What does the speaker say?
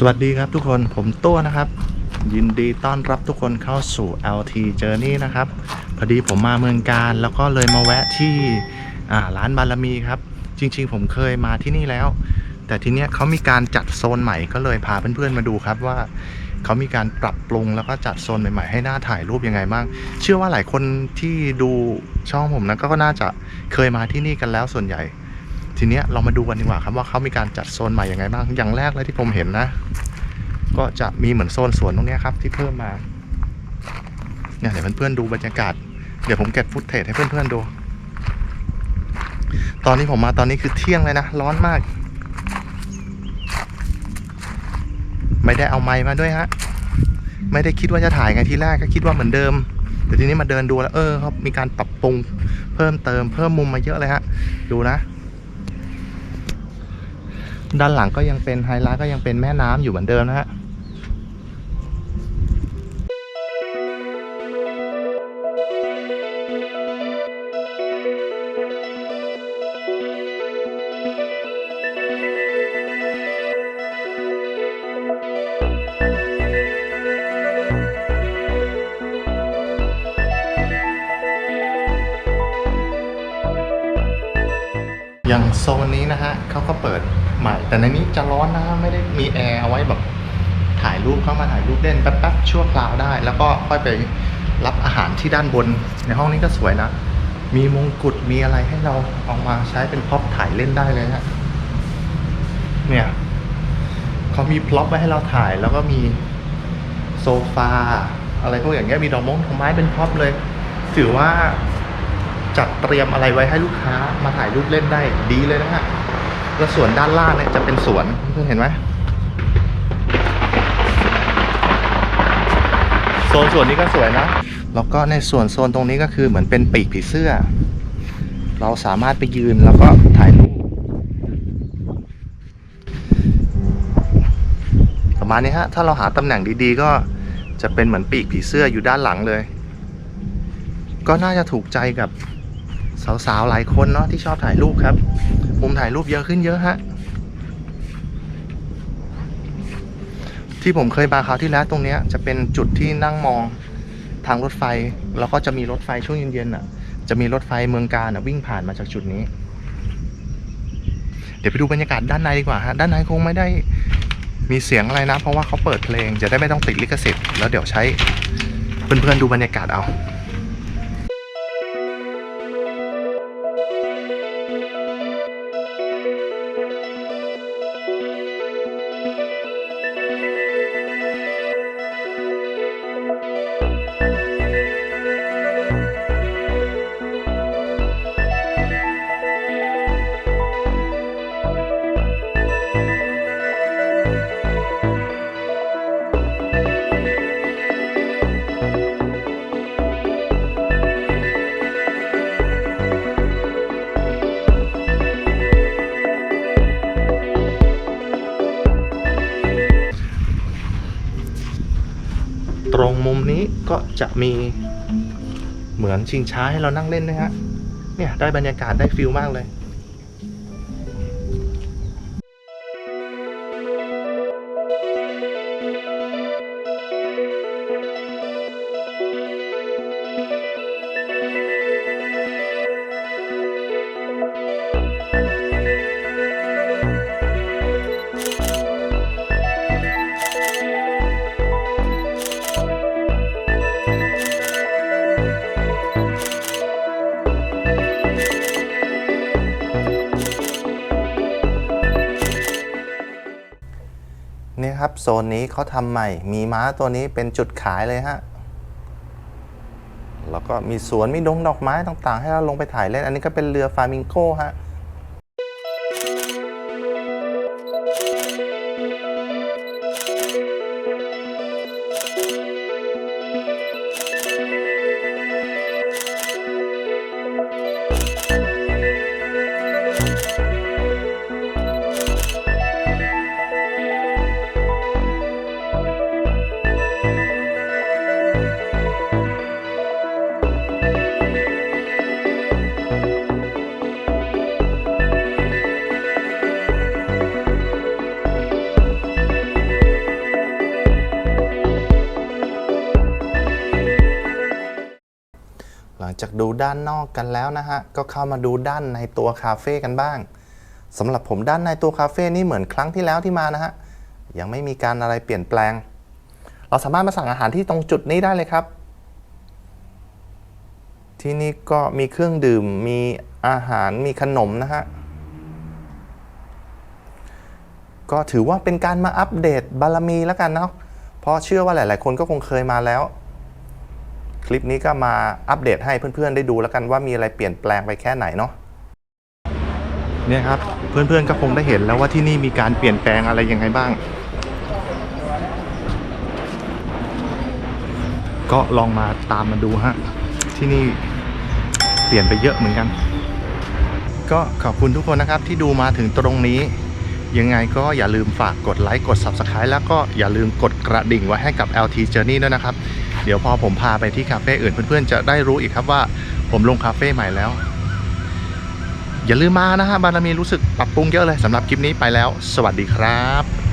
สวัสดีครับทุกคนผมตัวนะครับ ยินดีต้อนรับทุกคนเข้าสู่ LT Journey นะครับ พอดีผมมาเมืองการ แล้วก็เลยมาแวะที่ร้านบารมีครับ จริง ๆ ผมเคยมาที่นี่แล้ว แต่ทีเนี้ยเขามีการจัดโซนใหม่ก็เลยพาเพื่อนๆมาดูครับว่าเขามีการปรับปรุงแล้วก็จัดโซนใหม่ๆ ให้หน้าถ่ายรูปยังไงบ้าง เชื่อว่าหลายคนที่ดูช่องผมนะก็น่าจะเคยมาที่นี่กันแล้วส่วนใหญ่ ทีเนี้ยเรามาดูกันดีกว่าครับว่าเขามีการจัดโซนใหม่ยังไงบ้าง อย่างแรกเลยที่ผมเห็นนะ ก็จะมีเหมือนโซนสวนตรงนี้ครับที่เพิ่มมา เนี่ยเดี๋ยวเพื่อนๆดูบรรยากาศ เดี๋ยวผมเก็บฟุตเทจให้เพื่อนๆดู ตอนนี้ผมมาตอนนี้คือเที่ยงเลยนะ ร้อนมาก ไม่ได้เอาไม้มาด้วยฮะ ไม่ได้คิดว่าจะถ่ายไงทีแรกก็คิดว่าเหมือนเดิม แต่ทีนี้มาเดินดูแล้วเออเขามีการปรับปรุงเพิ่มเติมเพิ่มมุมมาเยอะเลยฮะ ดูนะ ด้านหลังก็ยังเป็นไฮไลท์ก็ยังเป็นแม่น้ำอยู่เหมือนเดิมนะฮะ อย่างโซนนี้นะฮะเขาก็เปิดใหม่ แต่ในนี้จะร้อนนะไม่ได้มีแอร์เอาไว้แบบถ่ายรูปเข้ามาถ่ายรูปเล่นแป๊บๆชั่วคราวได้ แล้วก็ค่อยไปรับอาหารที่ด้านบน ในห้องนี้ก็สวยนะ มีมงกุฎมีอะไรให้เราเอามาใช้เป็นพ็อปถ่ายเล่นได้เลยฮะเนี่ยเขามีพล็อปไว้ให้เราถ่ายแล้วก็มีโซฟาอะไรพวกอย่างเงี้ยมีดอกมงดอกไม้เป็นพ็อปเลย ถือว่า จัดเตรียมอะไรไว้ให้ลูกค้ามาถ่ายรูปเล่นได้ดีเลยนะฮะแล้วส่วนด้านล่างเนี่ยจะเป็นสวนเพื่อนเห็นไหมโซนส่วนนี้ก็สวยนะ แล้วก็ในส่วนโซนตรงนี้ก็คือเหมือนเป็นปีกผีเสื้อ เราสามารถไปยืนแล้วก็ถ่ายรูปประมาณนี้ฮะ ถ้าเราหาตำแหน่งดีๆ ก็จะเป็นเหมือนปีกผีเสื้ออยู่ด้านหลังเลย ก็น่าจะถูกใจกับ สาวๆหลายคนเนาะที่ชอบถ่ายรูปครับ มุมถ่ายรูปเยอะขึ้นเยอะฮะที่ผมเคยมาคราวที่แล้วตรงเนี้ยจะเป็นจุดที่นั่งมองทางรถไฟ แล้วก็จะมีรถไฟช่วงเย็นๆอะ จะมีรถไฟเมืองการอะวิ่งผ่านมาจากจุดนี้ เดี๋ยวไปดูบรรยากาศด้านในดีกว่าฮะด้านในคงไม่ได้มีเสียงอะไรนะ เพราะว่าเขาเปิดเพลงจะได้ไม่ต้องติดลิขสิทธิ์แล้วเดี๋ยวใช้เพื่อนๆดูบรรยากาศเอา ตรงมุมนี้ก็จะมีเหมือนชิงช้าให้เรานั่งเล่นนะฮะเนี่ยได้บรรยากาศได้ฟิลมากเลย ครับ โซนนี้เขาทำใหม่ มีม้าตัวนี้เป็นจุดขายเลยฮะ แล้วก็มีสวนมีดงดอกไม้ต่างๆ ให้เราลงไปถ่ายเล่น อันนี้ก็เป็นเรือฟามิงโก้ฮะ ดูด้านนอกกันแล้วนะฮะ ก็เข้ามาดูด้านในตัวคาเฟ่กันบ้างสำหรับผมด้านในตัวคาเฟ่นี่เหมือนครั้งที่แล้วที่มานะฮะ ยังไม่มีการอะไรเปลี่ยนแปลง เราสามารถมาสั่งอาหารที่ตรงจุดนี้ได้เลยครับ ที่นี่ก็มีเครื่องดื่มมีอาหารมีขนมนะฮะก็ถือว่าเป็นการมาอัปเดตบารมีแล้วกันเนาะเพราะเชื่อว่าหลาย ๆ คนก็คงเคยมาแล้ว คลิปนี้ก็มาอัปเดตให้เพื่อนๆได้ดูแล้วกันว่ามีอะไรเปลี่ยนแปลงไปแค่ไหนเนาะเนี่ยครับเพื่อนๆก็คงได้เห็นแล้วว่าที่นี่มีการเปลี่ยนแปลงอะไรยังไงบ้าง ก็ลองมาตามมาดูฮะที่นี่เปลี่ยนไปเยอะเหมือนกัน ก็ขอบคุณทุกคนนะครับที่ดูมาถึงตรงนี้ ยังไงก็อย่าลืมฝากกดไลค์กด Subscribe แล้วก็อย่าลืมกดกระดิ่งไว้ให้กับ LT Journey ด้วยนะครับ ดี๋ยวพอผมพาไปที่คาเฟ่อื่นเพื่อนๆจะได้รู้อีกครับว่า ผมลงคาเฟ่ใหม่แล้ว อย่าลืมมานะฮะบารมีรู้สึกปรับปรุงเยอะเลยสำหรับคลิปนี้ไปแล้ว สวัสดีครับ